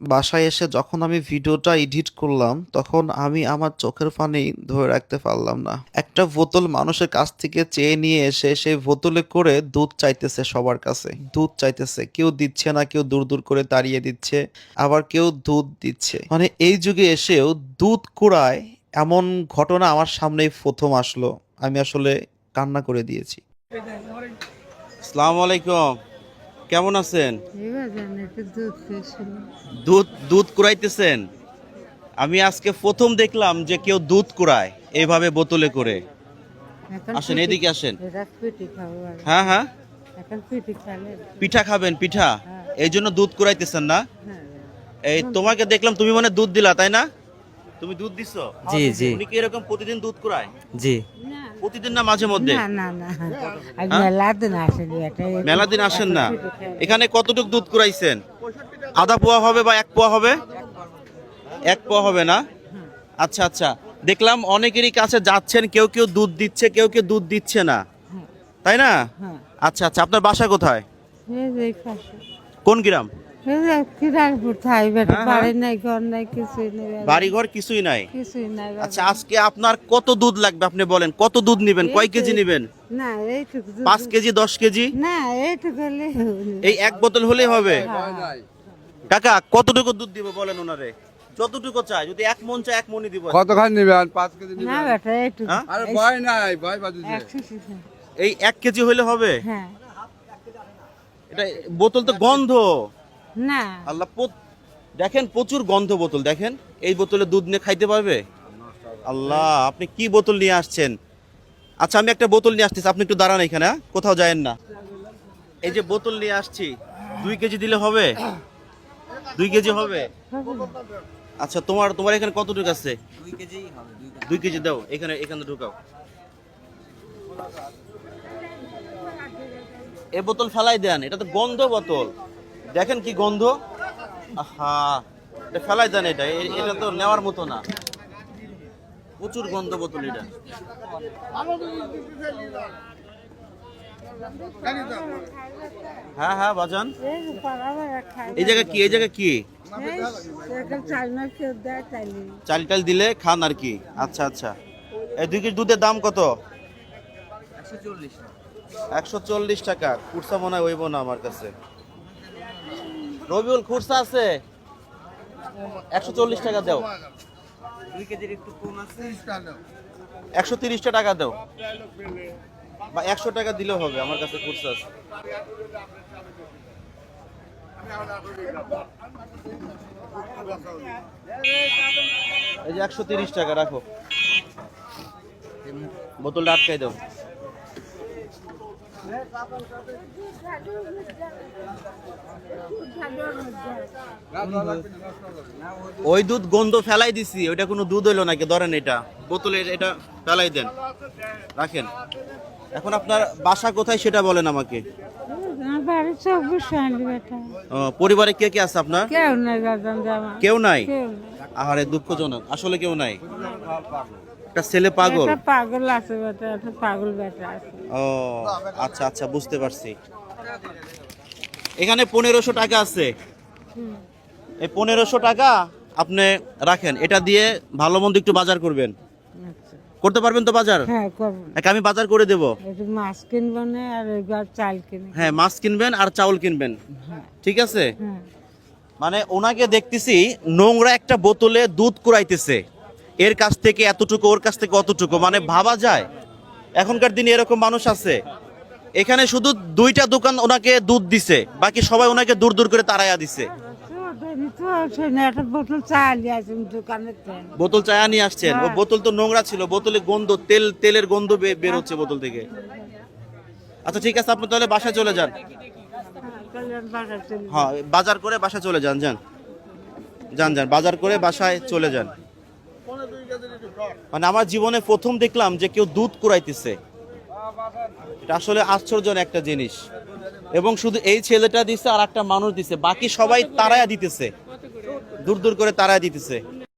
বাসায় এসে যখন আমি ভিডিওটা এডিট করলাম, তখন আমি আমার চোখের পানি ধরে রাখতে পারলাম না। একটা বোতল মানুষের কাছ থেকে চেয়ে নিয়ে এসে সেই বোতলে করে দুধ চাইতেছে সবার কাছে। দুধ চাইতেছে। কেউ দিচ্ছে না, কেউ দূর দূর করে তাড়িয়ে দিচ্ছে, আবার কেউ দুধ দিচ্ছে। মানে এই যুগে এসেও দুধ কুড়ায় এমন ঘটনা আমার সামনেই প্রথম আসলো। আমি আসলে কান্না করে দিয়েছি। আসসালামু আলাইকুম। কেমন আছেন? দুধ দুধ কুড়াইতেছেন? আমি আজকে প্রথম দেখলাম যে কেউ দুধ কুড়ায় এইভাবে বোতলে করে। আসেন এদিকে আসেন। হ্যাঁ হ্যাঁ। পিঠি খাবেন? পিঠা এই জন্য দুধ কুড়াইতেছেন না? হ্যাঁ এই তোমাকে দেখলাম তুমি মানে দুধ দিলা তাই না? তুমি দুধ দিছো? জি, জি। উনি কি এরকম প্রতিদিন দুধ কুড়ায়? জি। না প্রতিদিন না মাঝে মধ্যে? না না না। আমি মেলা দিন আসেনি এটা মেলা দিন আসেন না? এখানে কতটুক দুধ কুড়াইছেন? আধা পোয়া হবে বা এক পোয়া হবে? এক পোয়া হবে না? আচ্ছা আচ্ছা। দেখলাম অনেকেরই কাছে যাচ্ছেন কেউ কেউ দুধ দিচ্ছে কেউ কেউ দুধ দিচ্ছে না। তাই না? হ্যাঁ। আচ্ছা আচ্ছা। আপনার বাসা কোথায়? কোন গ্রাম? হ্যাঁ, বাড়ি নাই ঘর নাই কিছুই নেই বাড়ি ঘর কিছুই নাই? কিছুই নাই আচ্ছা আজকে আপনার কত দুধ লাগবে আপনি বলেন? কত দুধ নেবেন? কয় কেজি নেবেন? না পাঁচ কেজি দশ কেজি? না এই এক বোতল হলেই হবে? কাকা কতটুকু দুধ দিব বলেন ওনারে? যতটুকু চাই যদি এক মন চাই এক মনই দিব। কতখানি নেবেন? পাঁচ কেজি না বেটা এইটুকু। হ্যাঁ? আরে ভয় নাই ভয় এই এক কেজি হলে হবে? হ্যাঁ। এটা বোতল তো গন্ধ। না। আল্লাহ দেখেন প্রচুর গন্ধ বোতল দেখেন। এই বোতলে দুধ নিয়ে খাইতে পারবে? আল্লাহ আপনি কি বোতল নিয়ে আসছেন? আচ্ছা আমি একটা বোতল নিয়ে আসতেছি আপনি একটু দাঁড়ান এখানে হ্যাঁ? কোথাও যায়েন না। এই যে বোতল নিয়ে আসছি দুই কেজি দিলে হবে? দুই কেজি হবে? আচ্ছা তোমার তোমার এখানে কতটুকু আছে? দুই কেজি হবে দুই কেজি দাও এখানে এখানে ঢুকাও। এ বোতল ফেলাই দেন এটা তো গন্ধ বোতল। দেখেন কি গন্ধ? আহা, এটা ফেলাই দেন এটা এটা তো নেওয়ার মতো না। প্রচুর গন্ধ বোতল এটা। হ্যাঁ হ্যাঁ বাজান। এই জায়গা কি, এই জায়গা কি? চাল টাল দিলে খান আর কি। আচ্ছা আচ্ছা। এই দুই কেজি দুধের দাম কত? একশো চল্লিশ টাকা। কুরসা মনে হয় হইব না আমার কাছে। রবিউল খুরসা আছে। একশো চল্লিশ টাকা দাও। একশো তিরিশটা টাকা দাও। বা একশো টাকা দিলেও হবে আমার কাছে খুরসা আছে। এই যে একশো তিরিশ টাকা রাখো। বোতলটা আটকাই দাও। ওই দুধ গন্ধ ফেলাই দিছি ওইটা কোনো দুধ হইল নাকি? ধরেন এটা। বোতলের এটা ফেলাই দেন। রাখেন। এখন আপনার বাসা কোথায় সেটা বলেন আমাকে। পরিবারে কে কে আছে আপনার? কেউ নাই। আহারে দুঃখজনক। আসলে কেউ নাই। একটা ছেলে পাগল? একটা পাগল আছে বেটা একটা পাগল বেটা আছে। ও আচ্ছা আচ্ছা বুঝতে পারছি। এখানে পনেরোশো টাকা আছে। এই পনেরোশো টাকা আপনি রাখেন। এটা দিয়ে ভালো মন্দ একটু বাজার করবেন। আচ্ছা। করতে পারবেন তো বাজার? হ্যাঁ করব। আমি বাজার করে দেব? মাছ কিনবো আর চাল কিনে হ্যাঁ মাছ কিনবেন আর চাউল কিনবেন। হ্যাঁ। ঠিক আছে? হ্যাঁ। মানে ওনাকে দেখতেছি নোংরা একটা বোতলে দুধ কুড়াইতেছে। এর কাছ থেকে এতটুকু ওর কাছ থেকে অতটুকু মানে ভাবা যায়। এখনকার দিনে এরকম মানুষ আছে। এখানে শুধু দুইটা দোকান ওনাকে দুধ দিছে বাকি সবাই ওনাকে দূর দূর করে তাড়াইয়া দিছে। বোতল চায়া নিয়ে আসছেন। ও হ্যাঁ। বোতল তো নোংরা ছিল বোতলে গন্ধ তেল তেলের গন্ধ বে- বের হচ্ছে বোতল থেকে। আচ্ছা ঠিক আছে আপনি তাহলে বাসায় চলে যান। হ্যাঁ বাজার করে বাসায় চলে যান যান। যান যান বাজার করে বাসায় চলে যান। মানে আমার জীবনে প্রথম দেখলাম যে কেউ দুধ কুড়াইতেছে। এটা আসলে আশ্চর্যজনক একটা জিনিস। এবং শুধু এই ছেলেটা দিছে আর একটা মানুষ দিছে। বাকি সবাই তারায়া দিতেছে। দূর দূর করে তারায়া দিতেছে।